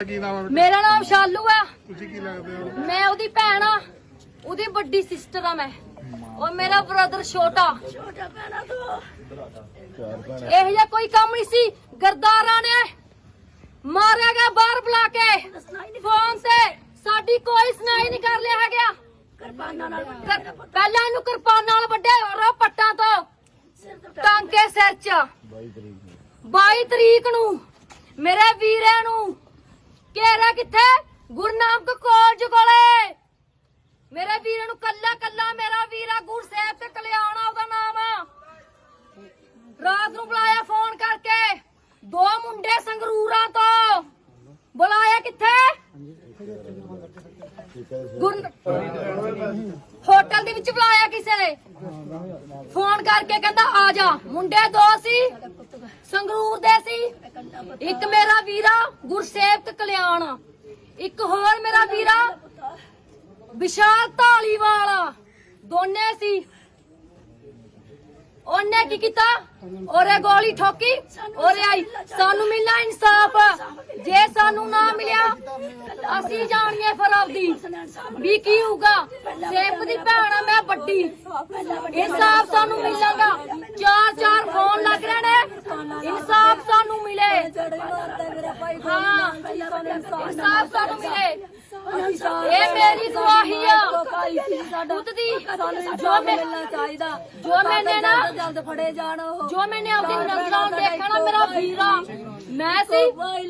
ਕੀ ਨਾਮ ਹੈ ਬੇਟਾ? ਮੇਰਾ ਨਾਮ ਸ਼ਾਲੂ ਆ। ਤੁਸੀਂ ਕੀ ਲੱਗਦੇ ਹੋ? ਮੈਂ ਉਹਦੀ ਭੈਣ ਆ। ਉਹਦੀ ਵੱਡੀ ਸਿਸਟਰ ਆ ਮੈਂ। ਔਰ ਮੇਰਾ ਬ੍ਰਦਰ ਛੋਟਾ। ਛੋਟਾ ਭੈਣਾ ਤੋਂ ਇਹ ਜਿਹਾ ਕੋਈ ਕੰਮ ਨਹੀਂ ਸੀ। ਗਰਦਾਰਾਂ ਨੇ ਮਾਰਿਆ ਗਿਆ ਬਾਹਰ ਬੁਲਾ ਕੇ। ਫੋਨ ਤੇ ਸਾਡੀ ਕੋਈ ਸੁਣਾਈ ਨਹੀਂ ਕਰ ਲਿਆ ਹੈਗਾ। ਕਿਰਪਾਨਾਂ ਨਾਲ ਪਹਿਲਾਂ ਇਹਨੂੰ ਕਿਰਪਾਨਾਂ ਨਾਲ ਵੱਡੇ ਰੋ ਪੱਟਾਂ ਤੋਂ। ਟਾਂਕੇ ਸਿਰ 'ਚ। 22 ਤਰੀਕ ਨੂੰ। ਮੇਰੇ ਵੀਰੇ ਨੂੰ ਘੇਰਾ ਕਿੱਥੇ? ਗੁਰਨਾਨਕ ਕਾਲਜ ਕੋਲੇ ਮੇਰੇ ਵੀਰੇ ਨੂੰ ਕੱਲਾ ਕੱਲਾ ਮੇਰਾ ਵੀਰਾ ਗੁਰਸੇਵ ਤੇ ਕਲਿਆਣਾ, ਉਹਦਾ ਨਾਮ ਆ। ਰਾਤ ਨੂੰ ਬੁਲਾਇਆ ਫੋਨ ਕਰਕੇ। ਦੋ ਮੁੰਡੇ ਸੰਗਰੂਰਾਂ ਤੋਂ। ਬੁਲਾਇਆ ਕਿੱਥੇ? ਹੋਟਲ ਦੇ ਵਿੱਚ ਬੁਲਾਇਆ ਕਿਸੇ ਨੇ। ਫੋਨ ਕਰਕੇ ਕਹਿੰਦਾ, ਆ ਜਾ। ਮੁੰਡੇ ਦੋ ਸੀ। ਸੰਗਰੂਰ ਦੇ ਸੀ। ਇੱਕ ਮੇਰਾ ਵੀਰਾ, ਗੁਰਸੇਵਕ ਕਲਿਆਣ। ਇੱਕ ਹੋਰ ਮੇਰਾ ਵੀਰਾ, ਵਿਸ਼ਾਲ ਢਾਲੀਵਾਲ ਦੋਨੇ ਸੀ। ਉਹਨੇ ਕੀ ਕੀਤਾ? ਉਹਰੇ ਗੋਲੀ ਠੋਕੀ ਉਹਰੇ ਆਈ। ਸਾਨੂੰ ਮਿਲਣਾ ਇਨਸਾਫ। ਜੇ ਸਾਨੂੰ ਨਾ ਮਿਲਿਆ, ਅਸੀਂ ਜਾਣੀਏ ਫਿਰ ਆਪਦੀ। ਵੀ ਕੀ ਹੋਊਗਾ? ਸੇਫ ਦੀ ਭੈਣ ਆ, ਮੈਂ ਵੱਡੀ। ਇਨਸਾਫ ਸਾਨੂੰ ਮਿਲੇਗਾ। ਚਾਰ ਚਾਰ ਹਾਂ ਇਨਸਾਫ ਸਾਨੂੰ ਮਿਲੇ ਇਹ ਮੇਰੀ ਗਵਾਹੀ ਆ ਖੁਦ ਦੀ ਜੋ ਮੈਂ ਚਾਹੀਦਾ ਜੋ ਮੈਨੇ ਨਾ ਜਲਦ ਫੜੇ ਜਾਣ ਉਹ ਜੋ ਮੈਨੇ ਆਪਣੀ ਨਜ਼ਰਾਂ ਨਾਲ ਨਾ ਮੇਰਾ ਵੀਰਾ ਮੈਂ ਸੀ